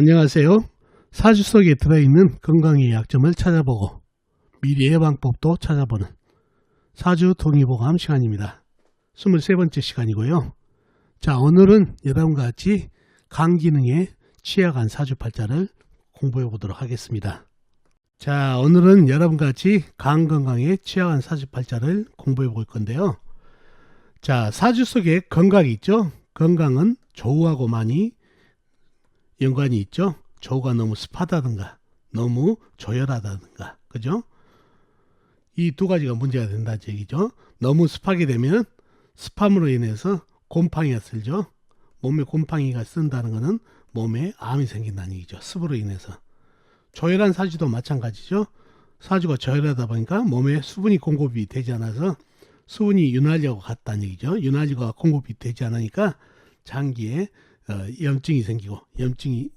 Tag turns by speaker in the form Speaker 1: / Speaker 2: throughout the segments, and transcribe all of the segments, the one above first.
Speaker 1: 안녕하세요. 사주 속에 들어있는 건강의 약점을 찾아보고 미래 예방법도 찾아보는 사주 동의보감 시간입니다. 23번째 시간이고요. 자, 오늘은 여러분과 같이 간 기능에 취약한 사주팔자를 공부해 보도록 하겠습니다. 자, 오늘은 여러분과 같이 간 건강에 취약한 사주팔자를 공부해 볼 건데요. 자, 사주 속에 건강이 있죠? 건강은 조우하고 많이 연관이 있죠. 조우가 너무 습하다든가 너무 조열하다든가 그죠? 이 두 가지가 문제가 된다는 얘기죠. 너무 습하게 되면 습함으로 인해서 곰팡이가 쓸죠. 몸에 곰팡이가 쓴다는 것은 몸에 암이 생긴다는 얘기죠. 습으로 인해서. 조열한 사주도 마찬가지죠. 사주가 조열하다 보니까 몸에 수분이 공급이 되지 않아서 수분이 윤활유하고 같다는 얘기죠. 윤활유가 공급이 되지 않으니까 장기에 어, 염증이 생기고 염증이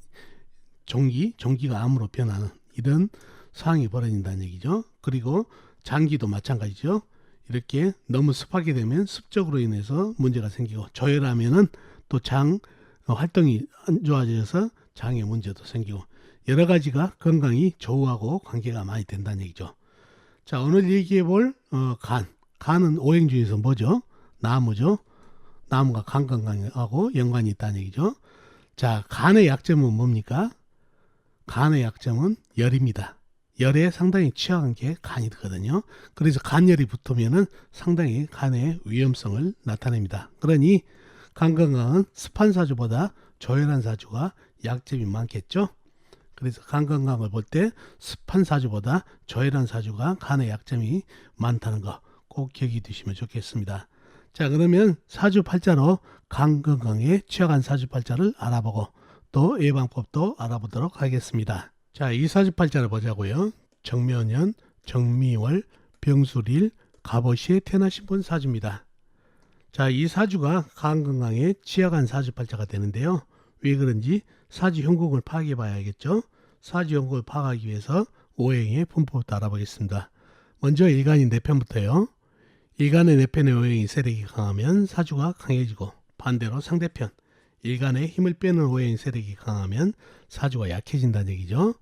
Speaker 1: 종기, 종기가 암으로 변하는 이런 상황이 벌어진다는 얘기죠. 그리고 장기도 마찬가지죠. 이렇게 너무 습하게 되면 습적으로 인해서 문제가 생기고 조열하면은 또 장 활동이 안 좋아져서 장에 문제도 생기고 여러 가지가 건강이 조우하고 관계가 많이 된다는 얘기죠. 자 오늘 얘기해 볼 어, 간. 간은 오행 중에서 뭐죠? 나무죠. 나무가 간 건강하고 연관이 있다는 얘기죠. 자 간의 약점은 뭡니까? 간의 약점은 열입니다. 열에 상당히 취약한 게 간이 거든요. 그래서 간열이 붙으면은 상당히 간의 위험성을 나타냅니다. 그러니 간 건강은 습한 사주보다 조열한 사주가 약점이 많겠죠. 그래서 간 건강을 볼 때 습한 사주보다 조열한 사주가 간의 약점이 많다는 거 꼭 기억해 두시면 좋겠습니다. 자 그러면 사주 팔자로 간 건강에 취약한 사주 팔자를 알아보고 또 예방법도 알아보도록 하겠습니다. 자, 이 사주팔자를 보자고요. 정묘년, 정미월, 병술일, 갑오시에 태어나신 분 사주입니다. 자, 이 사주가 간건강에 취약한 사주팔자가 되는데요. 왜 그런지 사주 형국을 파악해 봐야겠죠. 사주 형국을 파악하기 위해서 오행의 분포부터 알아보겠습니다. 먼저 일간인 내편부터요. 일간의 내편의 오행이 세력이 강하면 사주가 강해지고 반대로 상대편 일간의 힘을 빼는 오행 세력이 강하면 사주가 약해진다는 얘기죠.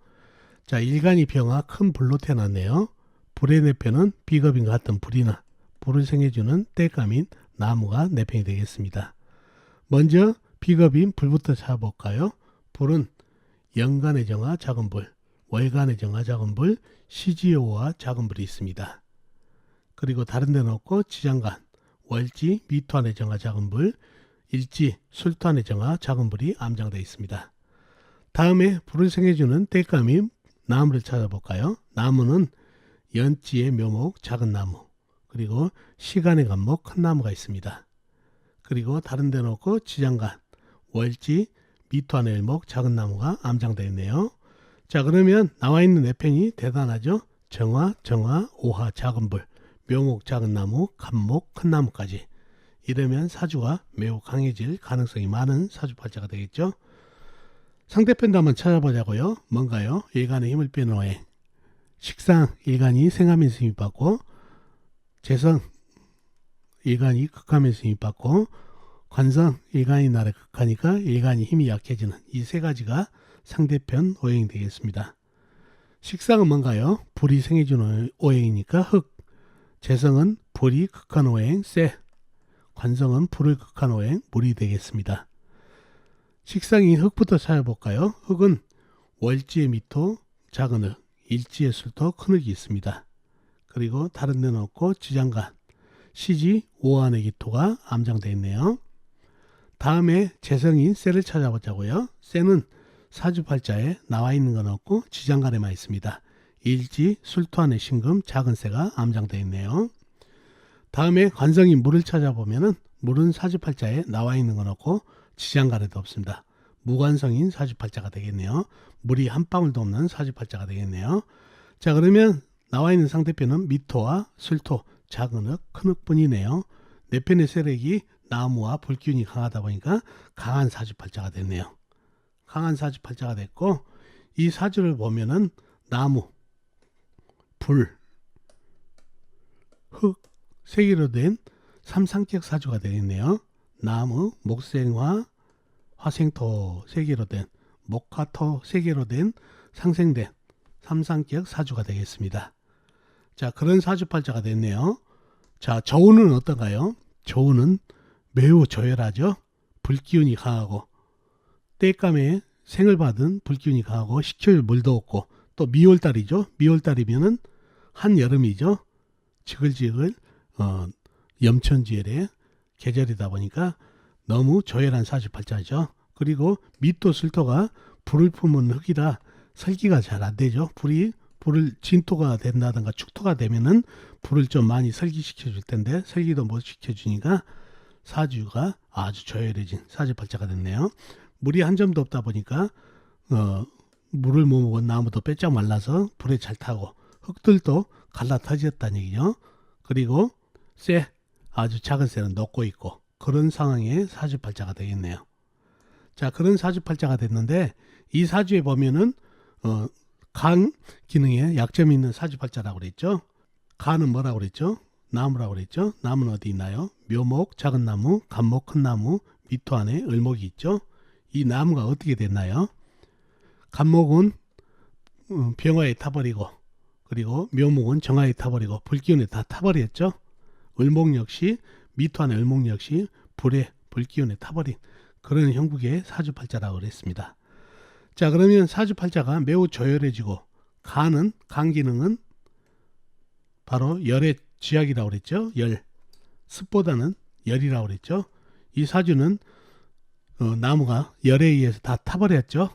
Speaker 1: 자, 일간이 병화 큰 불로 태어났네요. 불의 내편은 비겁인 것 같은 불이나 불을 생해주는 땔감인 나무가 내편이 되겠습니다. 먼저 비겁인 불부터 찾아볼까요? 불은 연간의 정화 작은 불, 월간의 정화 작은 불, 시지오와 작은 불이 있습니다. 그리고 다른 데는 없고 지장간, 월지, 미토안의 정화 작은 불, 일지, 술탄의 정화 작은 불이 암장되어 있습니다. 다음에 불을 생해주는 땔감인 나무를 찾아볼까요? 나무는 연지의 묘목 작은 나무 그리고 시간의 간목 큰 나무가 있습니다. 그리고 다른 데는 없고 지장간, 월지, 미토안의 일목 작은 나무가 암장되어 있네요. 자 그러면 나와 있는 내편이 대단하죠. 정화, 정화, 오화 작은 불, 묘목 작은 나무, 간목 큰 나무까지 이러면 사주가 매우 강해질 가능성이 많은 사주팔자가 되겠죠. 상대편도 한번 찾아보자고요. 뭔가요? 일간의 힘을 빼는 오행. 식상 일간이 생하면서 힘받고 재성 일간이 극하면서 힘받고 관성 일간이 날에 극하니까 일간이 힘이 약해지는 이 세 가지가 상대편 오행이 되겠습니다. 식상은 뭔가요? 불이 생해주는 오행이니까 흑. 재성은 불이 극한 오행 쇠. 관성은 불을 극한 오행 물이 되겠습니다. 식상인 흙부터 찾아볼까요? 흙은 월지의 미토, 작은 흙, 일지의 술토, 큰 흙이 있습니다. 그리고 다른 데는 없고 지장간, 시지, 오한의 기토가 암장되어 있네요. 다음에 재성인 쇠를 찾아보자고요. 쇠는 사주팔자에 나와 있는 건 없고 지장간에만 있습니다. 일지, 술토안의 신금, 작은 쇠가 암장되어 있네요. 다음에 관성인 물을 찾아보면은 물은 사주팔자에 나와 있는 건 없고 지장간에도 없습니다. 무관성인 사주팔자가 되겠네요. 물이 한 방울도 없는 사주팔자가 되겠네요. 자 그러면 나와 있는 상대편은 미토와 술토, 작은 흙, 큰 흙뿐이네요. 내 편의 세력이 나무와 불기운이 강하다 보니까 강한 사주팔자가 됐네요. 강한 사주팔자가 됐고 이 사주를 보면은 나무, 불, 흙, 세 개로 된 삼상격 사주가 되겠네요. 나무, 목생화, 화생토 세 개로 된 목화토 세 개로 된 상생된 삼상격 사주가 되겠습니다. 자, 그런 사주팔자가 됐네요. 자, 저우는 어떤가요? 저우는 매우 조열하죠. 불기운이 강하고 때감에 생을 받은 불기운이 강하고 식초일 물도 없고 또 미월달이죠. 미월달이면은 한여름이죠. 지글지글 어, 염천지열의 계절이다 보니까 너무 조열한 사주팔자죠. 그리고 밑도 술토가 불을 품은 흙이라 설기가 잘 안 되죠. 불이 불을 진토가 된다든가 축토가 되면은 불을 좀 많이 설기시켜 줄 텐데 설기도 못 시켜 주니까 사주가 아주 조열해진 사주팔자가 됐네요. 물이 한 점도 없다 보니까 어, 물을 못 먹은 나무도 빼짝 말라서 불에 잘 타고 흙들도 갈라터졌다는 얘기죠. 그리고 쇠 아주 작은 쇠는 녹고 있고 그런 상황의 사주팔자가 되겠네요. 자 그런 사주팔자가 됐는데 이 사주에 보면은 어, 간 기능에 약점이 있는 사주팔자라고 그랬죠. 간은 뭐라고 그랬죠? 나무라고 그랬죠. 나무는 어디 있나요? 묘목 작은 나무, 간목 큰 나무, 밑토 안에 을목이 있죠. 이 나무가 어떻게 됐나요? 간목은 음, 병화에 타버리고 그리고 묘목은 정화에 타버리고 불기운에 다 타버렸죠. 을목 역시 미토 안에 을목 역시 불에 불기운에 타버린 그런 형국의 사주팔자라고 그랬습니다. 자 그러면 사주팔자가 매우 조열해지고 간은 간 기능은 바로 열의 지약이라고 그랬죠. 열 습보다는 열이라고 그랬죠. 이 사주는 어, 나무가 열에 의해서 다 타버렸죠.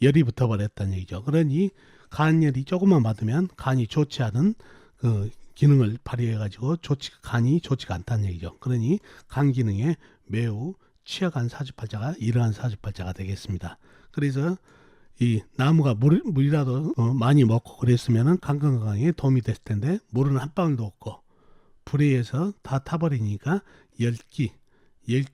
Speaker 1: 열이 붙어버렸다는 얘기죠. 그러니 간열이 조금만 받으면 간이 좋지 않은 그 기능을 발휘해가지고 좋지 간이 좋지가 않다는 얘기죠. 그러니 간 기능에 매우 취약한 사주팔자가 이러한 사주팔자가 되겠습니다. 그래서 이 나무가 물, 물이라도 어, 많이 먹고 그랬으면은 간 건강에 도움이 됐을 텐데 물은 한 방울도 없고 불에 의해서 다 타버리니까 열기 열,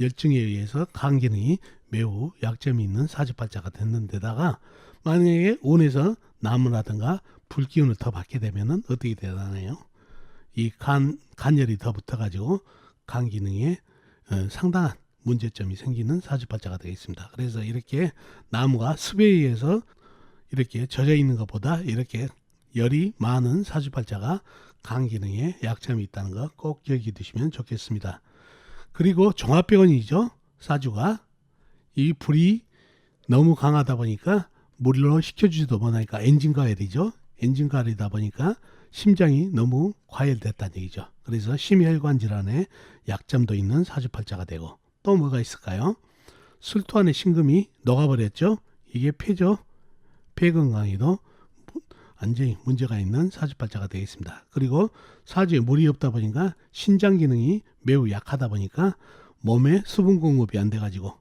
Speaker 1: 열증에 의해서 간 기능이 매우 약점이 있는 사주팔자가 됐는데다가 만약에 온에서 나무라든가 불기운을 더 받게 되면은 어떻게 되나요? 이 간 간열이 더 붙어가지고 간 기능에 어, 상당한 문제점이 생기는 사주팔자가 되겠습니다. 그래서 이렇게 나무가 습에 의해서 이렇게 젖어 있는 것보다 이렇게 열이 많은 사주팔자가 간 기능에 약점이 있다는 거 꼭 기억해 두시면 좋겠습니다. 그리고 종합병원이죠. 사주가 이 불이 너무 강하다 보니까 물로 식혀주지도 못하니까 엔진 가열이죠. 엔진 가열이다 보니까 심장이 너무 과열됐다는 얘기죠. 그래서 심혈관 질환에 약점도 있는 사주팔자가 되고 또 뭐가 있을까요? 술토 안에 신금이 녹아버렸죠. 이게 폐죠. 폐 건강에도 완전히 문제가 있는 사주팔자가 되겠습니다. 그리고 사주에 물이 없다 보니까 신장 기능이 매우 약하다 보니까 몸에 수분 공급이 안 돼가지고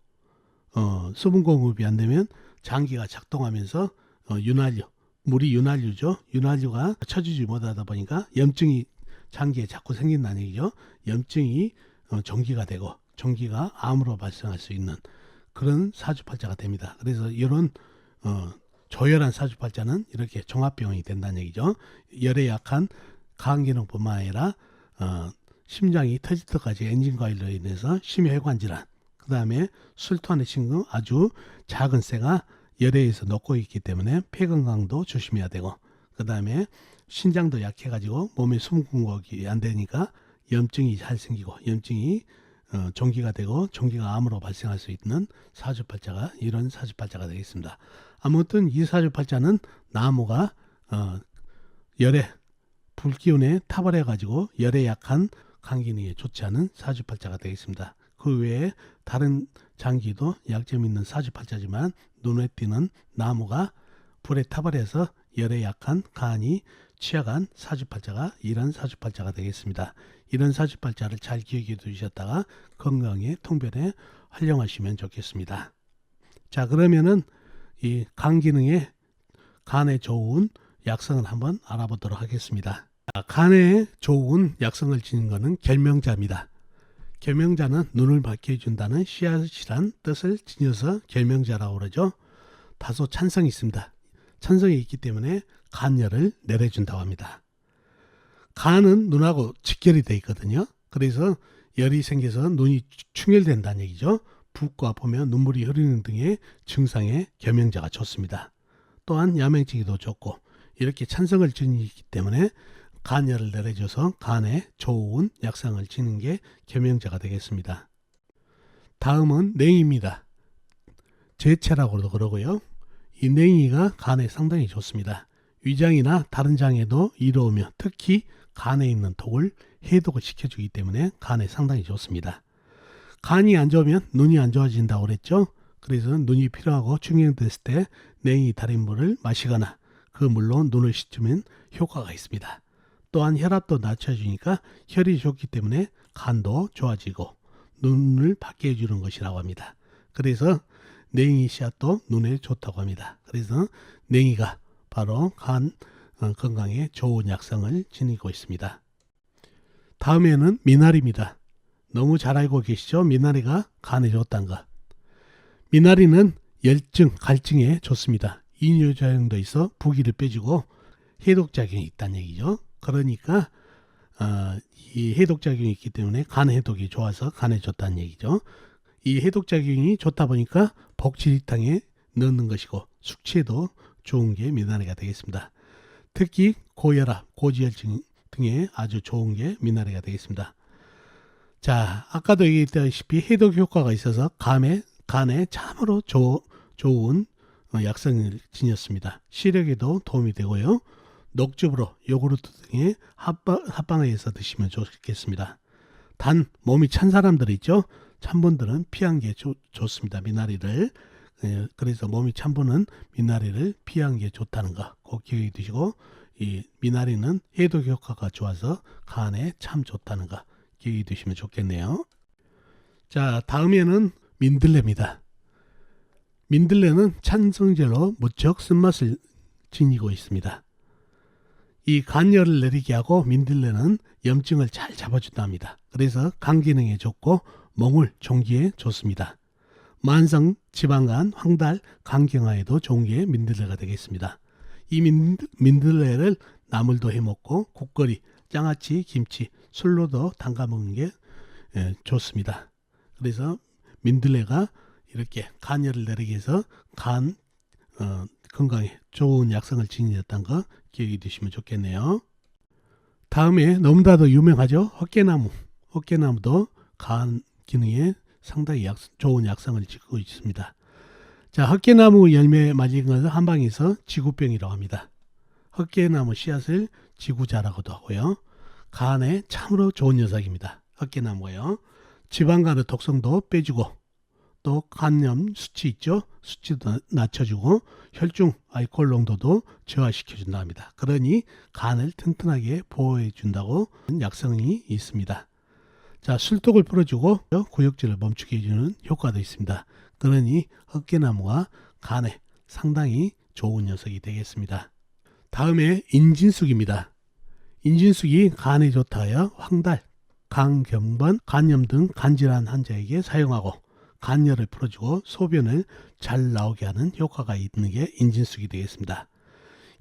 Speaker 1: 어, 수분 공급이 안 되면 장기가 작동하면서 어, 윤활유 물이 윤활유죠. 윤활유가 쳐주지 못하다 보니까 염증이 장기에 자꾸 생긴다는 얘기죠. 염증이 어, 종기가 되고 종기가 암으로 발생할 수 있는 그런 사주팔자가 됩니다. 그래서 이런 어, 조열한 사주팔자는 이렇게 종합병이 된다는 얘기죠. 열에 약한 간기능뿐만 아니라 어, 심장이 터질 때까지 엔진 과일로 인해서 심혈관 질환, 그 다음에 술토안의 신금 아주 작은 쇠가 열에 의해서 녹고 있기 때문에 폐 건강도 조심해야 되고, 그 다음에 신장도 약해가지고 몸에 숨 공급이 안 되니까 염증이 잘 생기고 염증이 어, 종기가 되고 종기가 암으로 발생할 수 있는 사주팔자가 이런 사주팔자가 되겠습니다. 아무튼 이 사주팔자는 나무가 어, 열에 불기운에 타버려 가지고 열에 약한 강기능에 좋지 않은 사주팔자가 되겠습니다. 그 외에 다른 장기도 약점 있는 사주팔자지만 눈에 띄는 나무가 불에 타버려서 열에 약한 간이 취약한 사주팔자가 이런 사주팔자가 되겠습니다. 이런 사주팔자를 잘 기억해 두셨다가 건강에 통변에 활용하시면 좋겠습니다. 자 그러면은 이 간 기능에 간에 좋은 약성을 한번 알아보도록 하겠습니다. 자, 간에 좋은 약성을 지닌 것은 결명자입니다. 결명자는 눈을 밝게 해준다는 씨앗이란 뜻을 지녀서 결명자라고 그러죠. 다소 찬성이 있습니다. 찬성이 있기 때문에 간열을 내려준다고 합니다. 간은 눈하고 직결이 되어 있거든요. 그래서 열이 생겨서 눈이 충혈된다는 얘기죠. 붓고 아프면 눈물이 흐르는 등의 증상에 겸용자가 좋습니다. 또한 야맹증에도 좋고 이렇게 찬성을 지니기 때문에 간열을 내려줘서 간에 좋은 약상을 지는 게 겸용자가 되겠습니다. 다음은 냉입니다. 제체라고도 그러고요. 이 냉이가 간에 상당히 좋습니다. 위장이나 다른 장에도 이로우며 특히 간에 있는 독을 해독을 시켜주기 때문에 간에 상당히 좋습니다. 간이 안 좋으면 눈이 안 좋아진다고 그랬죠. 그래서 눈이 필요하고 충혈됐을 때 냉이 달인 물을 마시거나 그 물로 눈을 씻으면 효과가 있습니다. 또한 혈압도 낮춰주니까 혈이 좋기 때문에 간도 좋아지고 눈을 밝게 해주는 것이라고 합니다. 그래서 냉이 씨앗도 눈에 좋다고 합니다. 그래서 냉이가 바로 간 어, 건강에 좋은 약성을 지니고 있습니다. 다음에는 미나리입니다. 너무 잘 알고 계시죠? 미나리가 간에 좋다는 것. 미나리는 열증, 갈증에 좋습니다. 이뇨작용도 있어 부기를 빼주고 해독작용이 있다는 얘기죠. 그러니까 어, 이 해독작용이 있기 때문에 간 해독이 좋아서 간에 좋다는 얘기죠. 이 해독작용이 좋다 보니까 복지리탕에 넣는 것이고 숙취에도 좋은 게 미나리가 되겠습니다. 특히 고혈압, 고지혈증 등에 아주 좋은 게 미나리가 되겠습니다. 자, 아까도 얘기했다시피 해독 효과가 있어서 간에, 간에 참으로 조, 좋은 어, 약성을 지녔습니다. 시력에도 도움이 되고요. 녹즙으로 요구르트 등의 합방, 합방해서 드시면 좋겠습니다. 단 몸이 찬 사람들 있죠. 찬 분들은 피한 게 좋, 좋습니다. 미나리를 예, 그래서 몸이 찬 분은 미나리를 피한 게 좋다는 거 꼭 기억해 두시고 이 미나리는 해독 효과가 좋아서 간에 참 좋다는 거 기억해 두시면 좋겠네요. 자 다음에는 민들레입니다. 민들레는 찬성제로 무척 쓴맛을 지니고 있습니다. 이 간열을 내리게 하고 민들레는 염증을 잘 잡아준답니다. 그래서 간 기능에 좋고 몽울 종기에 좋습니다. 만성 지방간, 황달, 간경화에도 좋은 게 민들레가 되겠습니다. 이 민, 민들레를 나물도 해 먹고 국거리, 장아찌, 김치, 술로도 담가 먹는 게 예, 좋습니다. 그래서 민들레가 이렇게 간열을 내리게 해서 간 어, 건강에 좋은 약성을 지녔다는 거 기억해 두시면 좋겠네요. 다음에 너무나도 유명하죠. 헛개나무. 헛개나무도 간 기능에 상당히 약, 좋은 약성을 지고 있습니다. 자, 헛개나무 열매 맞은 것을 한방에서 지구병이라고 합니다. 헛개나무 씨앗을 지구자라고도 하고요. 간에 참으로 좋은 녀석입니다. 헛개나무가요. 지방간의 독성도 빼주고 또 간염 수치 있죠. 수치도 낮춰주고 혈중 알코올 농도도 저하시켜 준다 합니다. 그러니 간을 튼튼하게 보호해 준다고 약성이 있습니다. 자, 술독을 풀어주고 구역질을 멈추게 해주는 효과도 있습니다. 그러니 헛개나무가 간에 상당히 좋은 녀석이 되겠습니다. 다음에 인진숙입니다. 인진숙이 간에 좋다 하여 황달, 강경반, 간염 등 간질환 환자에게 사용하고 간열을 풀어주고 소변을 잘 나오게 하는 효과가 있는 게 인진숙이 되겠습니다.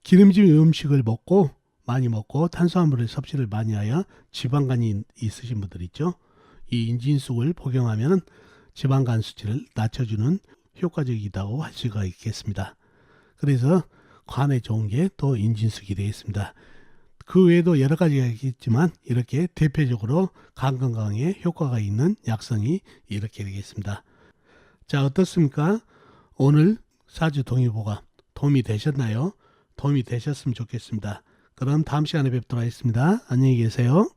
Speaker 1: 기름진 음식을 먹고 많이 먹고 탄수화물을 섭취를 많이 하여 지방간이 있으신 분들 있죠. 이 인진숙을 복용하면 지방간 수치를 낮춰주는 효과적이다고 할 수가 있겠습니다. 그래서 간에 좋은 게 또 인진숙이 되겠습니다. 그 외에도 여러 가지가 있겠지만 이렇게 대표적으로 간 건강에 효과가 있는 약성이 이렇게 되겠습니다. 자 어떻습니까? 오늘 사주 동의보감 도움이 되셨나요? 도움이 되셨으면 좋겠습니다. 그럼 다음 시간에 뵙도록 하겠습니다. 안녕히 계세요.